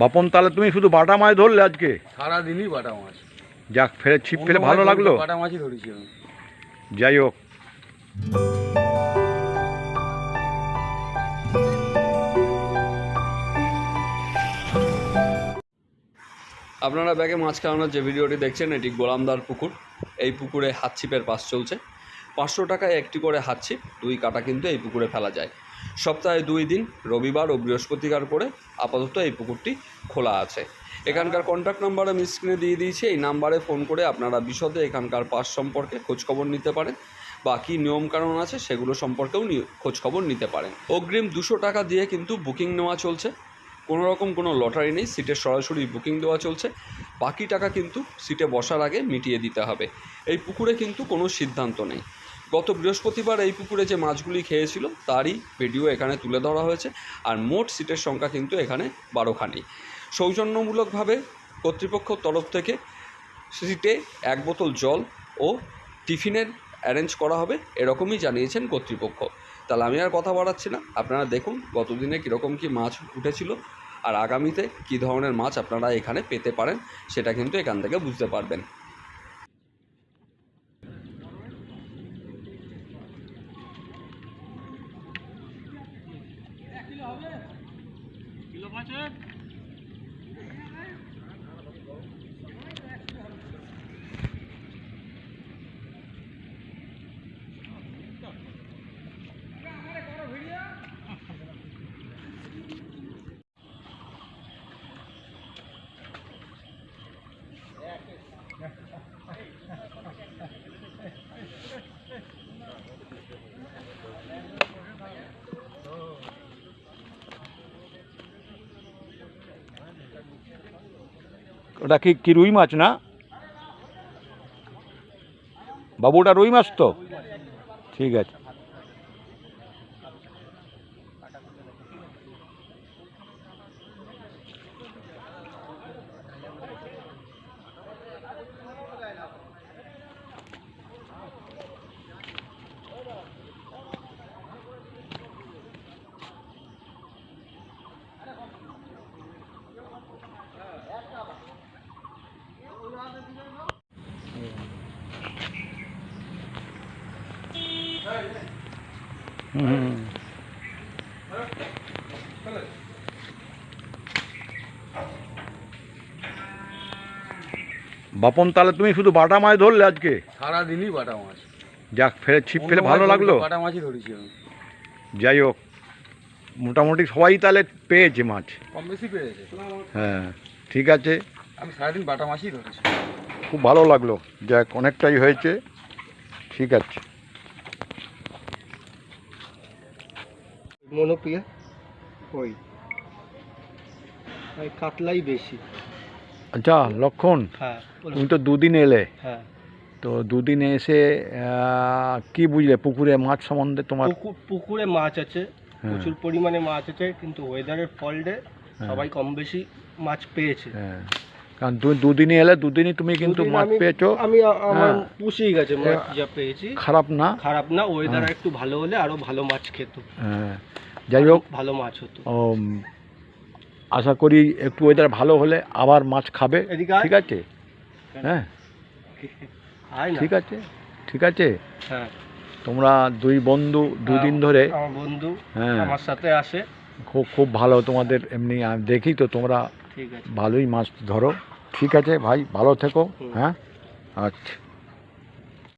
বাপন তাহলে তুমি শুধু বাটা মাছ ধরলে আজকে? সারাদিনই বাটা মাছ। যাক ফেলে ছিপ ফেলে ভালো লাগল। বাটা মাছই ধরেছি আমি। যাই হোক। আপনারা ব্যাগে মাছ খাওয়ানোর যে ভিডিওটি দেখছেন এটি গোলামদার পুকুর। এই পুকুরে হাতছিপের পাশ চলছে। পাঁচশো টাকায় একটি করে হাতছিপ দুই কাটা কিন্তু এই পুকুরে ফেলা যায়। সপ্তাহে দুই দিন, রবিবার ও বৃহস্পতিবার করে আপাতত এই পুকুরটি খোলা আছে। এখানকার কন্ট্যাক্ট নাম্বার আমি স্ক্রিনে দিয়ে দিয়েছি। এই নাম্বারে ফোন করে আপনারা বিশদে এখানকার পাস সম্পর্কে খোঁজখবর নিতে পারেন বা কী নিয়মকানুন আছে সেগুলো সম্পর্কেও খোঁজখবর নিতে পারেন। অগ্রিম দুশো টাকা দিয়ে কিন্তু বুকিং নেওয়া চলছে। কোনো রকম কোনো লটারি নেই সিটের সরাসরি বুকিং দেওয়া চলছে। বাকি টাকা কিন্তু সিটে বসার আগে মিটিয়ে দিতে হবে। এই পুকুরে কিন্তু কোনো সিদ্ধান্ত নেই। গত বৃহস্পতিবার এই পুকুরে যে মাছগুলি খেয়েছিল, তারই ভিডিও এখানে তুলে ধরা হয়েছে। আর মোট সিটের সংখ্যা কিন্তু এখানে বারোখানি। সৌজন্যমূলকভাবে কর্তৃপক্ষর তরফ থেকে সিটে এক বোতল জল ও টিফিনের অ্যারেঞ্জ করা হবে, এরকমই জানিয়েছেন কর্তৃপক্ষ। তাহলে আমি আর কথা বাড়াচ্ছি না। আপনারা দেখুন গতদিনে কীরকম কী মাছ উঠেছিল আর আগামীতে কী ধরনের মাছ আপনারা এখানে পেতে পারেন, সেটা কিন্তু এখান থেকে বুঝতে পারবেন। Leute. ওটা কি কি রুই মাছ না? বাবু ওটা রুই মাছ তো? ঠিক আছে। বাপন তাহলে তুমি শুধু বাটা মাছ ধরলে আজকে? সারাদিনই বাটা মাছ। যাক ফেলে ছিপ ফেলে ভালো লাগল। বাটা মাছই ধরেছি আমি। যাই হোক মোটামুটি সবাই তাহলে পেয়েছে মাছ। কম বেশি পেয়েছে? হ্যাঁ ঠিক আছে। আমি সারাদিন বাটা মাছই ধরেছি। খুব ভালো লাগল। যাক অনেকটাই হয়েছে। ঠিক আছে। মনোপ্রিয়া? ওই। ওই কাতলাই বেশি। আচ্ছা লক্ষণ হ্যাঁ। তুমি তো দুদিন এলে। হ্যাঁ। তো দুদিনে এসে আহ, কি বুঝলে? পুকুরে মাছ সম্বন্ধে তোমার? পুকুর পুকুরে মাছ আছে হ্যাঁ, প্রচুর পরিমাণে মাছ আছে কিন্তু ওয়েদারের ফল্টে হ্যাঁ, সবাই কম বেশি মাছ পেয়েছে। হ্যাঁ। কারণ তুমি দুদিনই এলে দুদিনই তুমি কিন্তু মাছ পেয়েছ। আমি আমার হ্যাঁ। পুষেই গেছে মাছ যা পেয়েছি। খারাপ না। খারাপ না ওয়েদার হ্যাঁ। একটু ভালো হলে আরও ভালো মাছ খেত। হ্যাঁ, যাই হোক ভালো মাছ হতো। আশা করি একটু ওয়েদার ভালো হলে আবার মাছ খাবে। ঠিক আছে? হ্যাঁ। ঠিক আছে। ঠিক আছে? হ্যাঁ। তোমরা দুই বন্ধু দুদিন ধরে বন্ধু হ্যাঁ। আমার সাথে আসে। খুব খুব ভালো তোমাদের এমনি দেখি তো তোমরা ভালোই মাছ ধরো। ঠিক আছে ভাই ভালো থেকো হ্যাঁ? আচ্ছা।